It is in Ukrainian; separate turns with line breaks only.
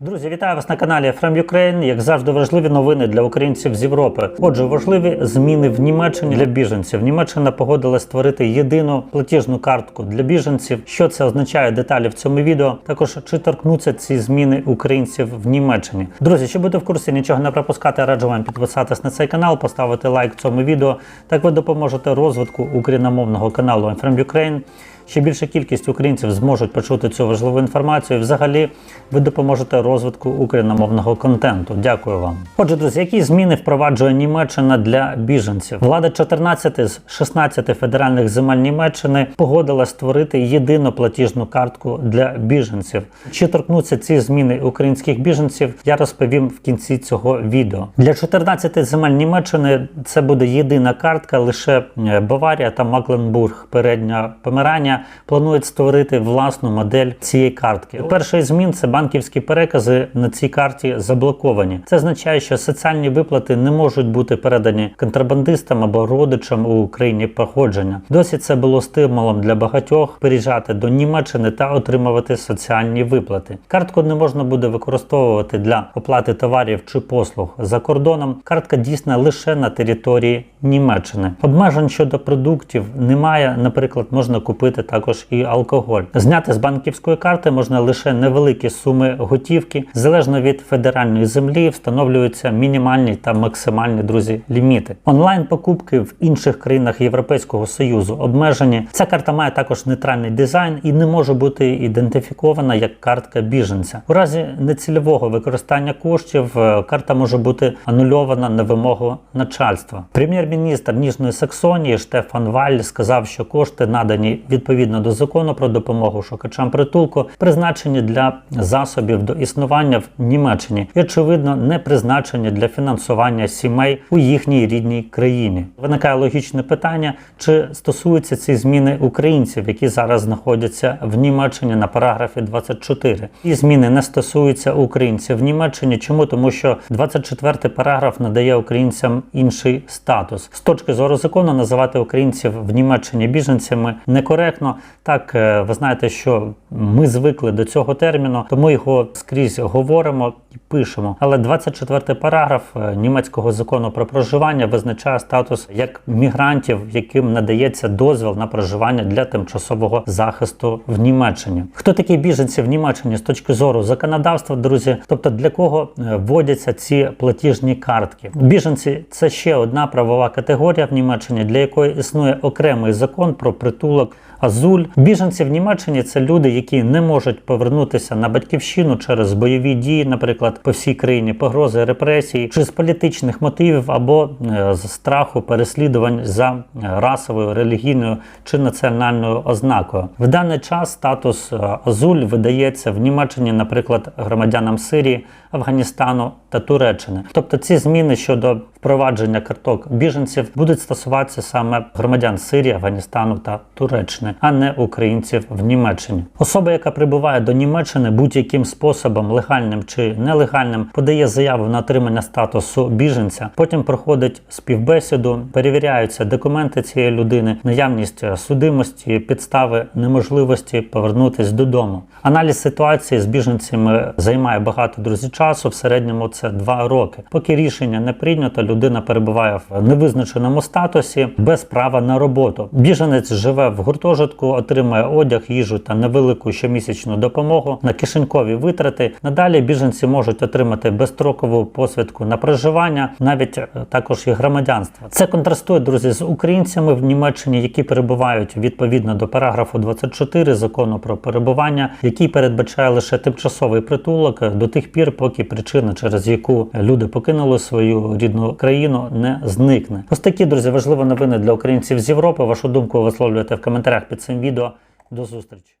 Друзі, вітаю вас на каналі From Ukraine. Як завжди, важливі новини для українців з Європи. Отже, важливі зміни в Німеччині для біженців. Німеччина погодила створити єдину платіжну картку для біженців. Що це означає деталі в цьому відео? Також чи торкнуться ці зміни українців в Німеччині. Друзі, щоб бути в курсі, нічого не пропускати, раджу вам підписатись на цей канал, поставити лайк цьому відео. Так ви допоможете розвитку україномовного каналу From Ukraine. Ще більша кількість українців зможуть почути цю важливу інформацію. Взагалі, ви допоможете розвитку україномовного контенту. Дякую вам. Отже, друзі, які зміни впроваджує Німеччина для біженців? Влада 14 з 16 федеральних земель Німеччини погодила створити єдину платіжну картку для біженців. Чи торкнуться ці зміни українських біженців? Я розповім в кінці цього відео. Для 14 земель Німеччини це буде єдина картка. Лише е, Баварія та Макленбург, передня помирання планують створити власну модель цієї картки. Перший змін це банківські перекази на цій карті заблоковані. Це означає, що соціальні виплати не можуть бути передані контрабандистам або родичам у країні походження. Досі це було стимулом для багатьох переїжджати до Німеччини та отримувати соціальні виплати. Картку не можна буде використовувати для оплати товарів чи послуг за кордоном. Картка дійсна лише на території Німеччини. Обмежень щодо продуктів немає. Наприклад, можна купити також і алкоголь. Зняти з банківської карти можна лише невеликі суми готівки. Залежно від федеральної землі встановлюються мінімальні та максимальні друзі ліміти. Онлайн покупки в інших країнах Європейського союзу обмежені. Ця карта має також нейтральний дизайн і не може бути ідентифікована як картка біженця. У разі нецільового використання коштів е, карта може бути анульована на вимогу начальства. Прем'єр-міністр Ніжної Саксонії Штефан Валь сказав, що кошти надані відповідно до закону про допомогу шукачам притулку, призначені для засобів до існування в Німеччині і очевидно не призначені для фінансування сімей у їхній рідній країні. Виникає логічне питання, чи стосуються ці зміни українців, які зараз знаходяться в Німеччині на параграфі 24. І зміни не стосуються українців в Німеччині. Чому тому, що 24 параграф надає українцям інший статус з точки зору закону називати українців в Німеччині біженцями некоректно. Так е, ви знаєте, що ми звикли до цього терміну, тому його скрізь говоримо і пишемо. Але 24 параграф е, німецького закону про проживання визначає статус як мігрантів, яким надається дозвіл на проживання для тимчасового захисту в Німеччині. Хто такі біженці в Німеччині з точки зору законодавства, друзі? Тобто для кого е, вводяться ці платіжні картки? Біженці це ще одна правова категорія в Німеччині, для якої існує окремий закон про притулок. Азуль біженці в Німеччині це люди, які не можуть повернутися на батьківщину через бойові дії, наприклад, по всій країні, погрози репресій, чи з політичних мотивів або е, з страху переслідувань за е, расовою, релігійною чи національною ознакою. В даний час статус е, Азуль видається в Німеччині, наприклад, громадянам Сирії, Афганістану та Туреччини. Тобто ці зміни щодо впровадження карток біженців будуть стосуватися саме громадян Сирії, Афганістану та Туреччини, а не українців в Німеччині. Особа, яка прибуває до Німеччини будь-яким способом, легальним чи нелегальним, подає заяву на отримання статусу біженця. Потім проходить співбесіду, перевіряються документи цієї людини, наявність судимості, підстави неможливості повернутись додому. Аналіз ситуації з біженцями займає багато друзі часу. В середньому це два роки. Поки рішення не прийнято, людина перебуває в невизначеному статусі без права на роботу. Біженець живе в гуртожитку, отримує одяг, їжу та невелику щомісячну допомогу на кишенькові витрати. Надалі біженці можуть отримати безстрокову посвідку на проживання, навіть е, також і громадянство. Це контрастує друзі з українцями в Німеччині, які перебувають відповідно до параграфу 24 закону про перебування, який передбачає лише тимчасовий притулок до тих пір, поки причина, через яку люди покинули свою рідну країну, не зникне. Ось такі друзі важливі новини для українців з Європи. Вашу думку висловлюєте в коментарях під цим відео. До зустрічі.